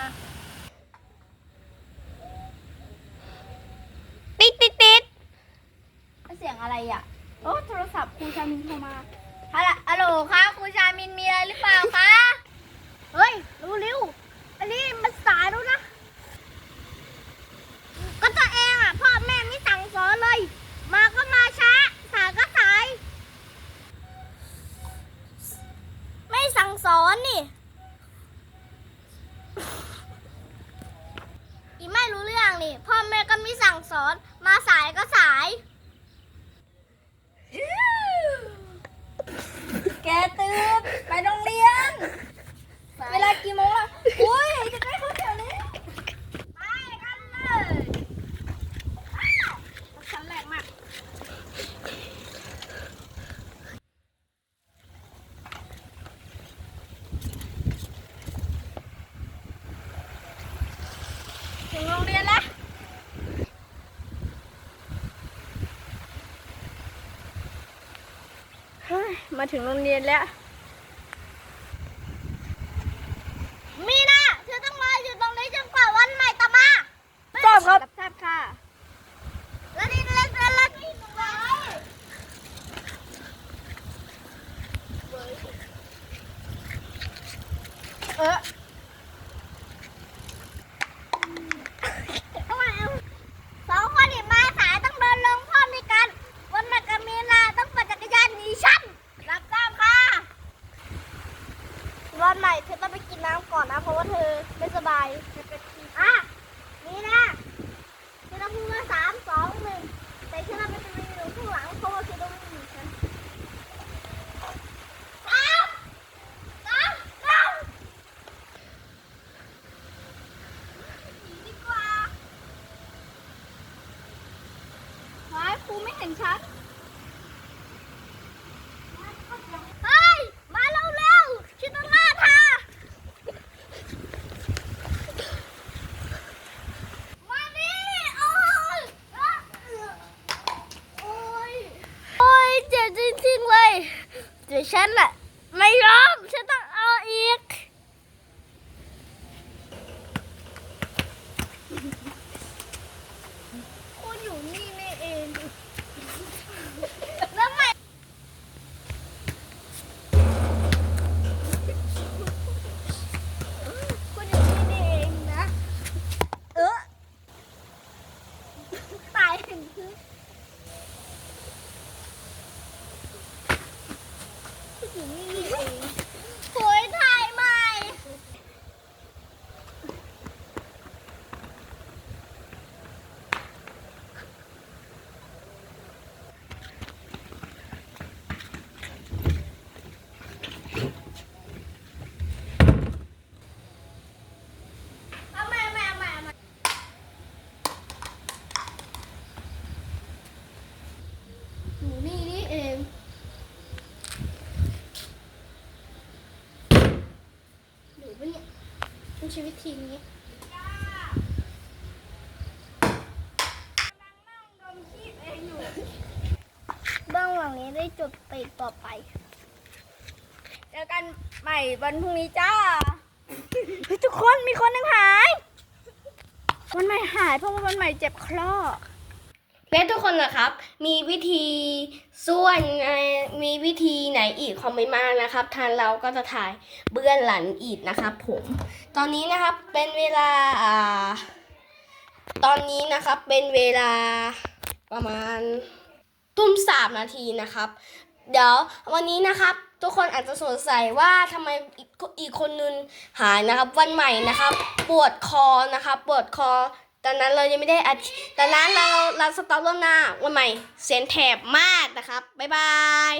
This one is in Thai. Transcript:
ทำไมไม่น่าติดติดติดเสียงอะไรอะ โอ้โทรศัพท์ครูชามินโทรมาฮัลโหลฮัลโหลคะครูชามินมีอะไรหรือเปล่าคะ เฮ้ยรู้เร็วอันนี้มันสายแล้วนะ ก็ตัวเองอะพ่อแม่ไม่สั่งสอนเลย มาก็มาช้า สายก็สาย ไม่สั่งสอนนี่ อีไม่รู้เรื่อง นี่ พ่อแม่ก็ไม่สั่งสอน มาสายก็สั่ย แกตื่นไปโรงเรียน เวลากี่โมงล่ะอุ้ยจะได้เข้าแถวนี้ไปกันเลยชั้นแรกมาก ถึงโรงเรียนแล้ว มาถึงโรงเรียนแล้ว มีนะเธอต้องมาอยู่ตรงนี้จนกว่าวันใหม่จะมาทราบครับทราบค่ะ แล้วนี่เล่นแล้วนี่ไว้เออเอาใหม่เอาสองคนที่มาสายต้องเดินลงพร้อมกัน วันใหม่กับมีนาต้องปั่นจักรยานหนีฉันรับทราบค่ะ วันใหม่เธอต้องไปกินน้ำก่อนนะ เพราะ ว่าเธอไม่สบายอะนี่นะเธอต้องพูดว่าสามสองหนึ่งแต่เธอต้องไปเป็นอยู่ข้างหลังเพราะว่าเธอต้องไม่มีฉันสามสองหนึ่งหนีดีกว่าไมครูไม่เห็นฉัน เฮ้ย มาเร็วเร็วๆชิดต้องล่าทามานี่โอ้ยโอ้ย โอ้ย เจ็บจริ งเลยเดี๋ยวฉันแหละไม่ยอมฉันต้องเอาอีกคุณอยู่นี่นี่เองแล้วไมคุณอยู่ที่นี่เองนะ เออตายถึง พื้นคุณอยู่นี่นี่เองโอยถ่ายใหม่ เอาใหม่เอาใหม่เอาใหม่เอาใหม่หนูนี่นี่เองหนูปะเนี่ยต้องใช้วิธีนี้เบื้องหลังนี้ได้จดติดต่อไป เจอกันใหม่วันพรุ่งนี้จ้าเฮ้ยทุกคนมีคนหนึ่งหาย วันใหม่หายเพราะว่าวันใหม่เจ็บคลอ และทุกคนนะครับ มีวิธีส่วนมีวิธีไหนอีกคอมเมนต์มานะครับ ทางเราก็จะถ่ายเบื้องหลังอีกนะครับ ผม ตอนนี้นะครับเป็นเวลาอ่าตอนนี้นะครับเป็นเวลาประมาณทุ่มสามนาทีนะครับ เดี๋ยววันนี้นะครับ ทุกคนอาจจะสงสัยว่าทำไมอีกอีกคนนึงหายนะครับ วันใหม่นะครับ ปวดคอนะครับ ปวดคอ ตอนนั้นเรายังไม่ได้อัดตอนนั้นเราเราสต็อปล่วงหน้าวันใหม่เสียงแถบมากนะครับ บ๊ายบาย